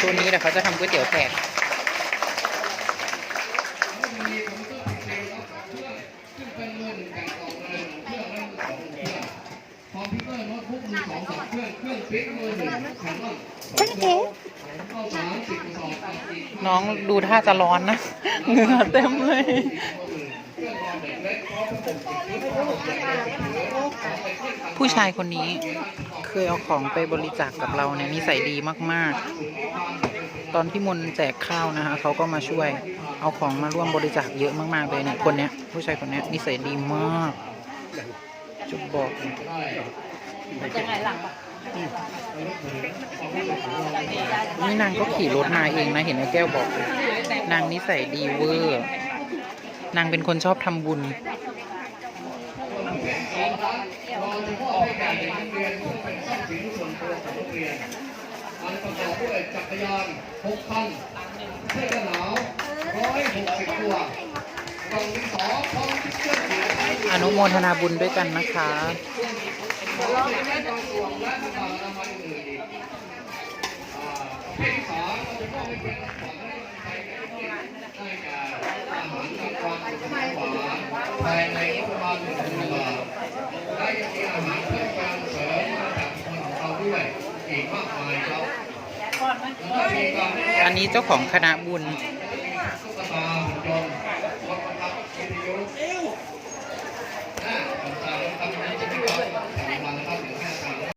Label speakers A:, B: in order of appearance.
A: ตัวนี้แหละเขาจะทำก๋วยเตี๋ยวแขก
B: คอมพิวเตอร์โน้ตบุ๊กมือสองสองเครื่องเครื่องพริกมือหนึ่งแคนนอน
C: จ้าเอ๋
A: น้องดูท่าจะร้อนนะ เหงื่อเต็มเลยผู้ชายคนนี้ เคยเอาของไปบริจาคกับเราเนี่ยนิสัยดีมาก ๆ ตอนพี่มนต์แจกข้าวนะคะเขาก็มาช่วย เอาของมาร่วมบริจาคเยอะมาก ๆ เลยเนี่ยคนเนี้ยผู้ชายคนเนี้ยนิสัยดีมากจุดบอกเลย
C: ยังไงหลัง
A: นี่นางก็ขี่รถมาเองนะเห็นไอ้แก้วบอกเลยนางนิสัยดีเวอร์ นางเป็นคนชอบทำบุญ
B: เร องโรงเรียนมันประกอบด้วยจักรยานหกคันเสื้อกันหนาวร้อยหกสิบตัวกล่องดินสอพร้อมที่เครื่องเขียน
A: อนุโมทนาบุญด้วยกันนะคะ
B: เพศที่สองเราจะมอบให้เป็นของไทยให้แก่อาหารกลางวันสุขหวานภายในประมาณหนึ่งพันบาทและยังมีอาหารเพื่อ อั
A: นนี้เจ้าของคณะบุญ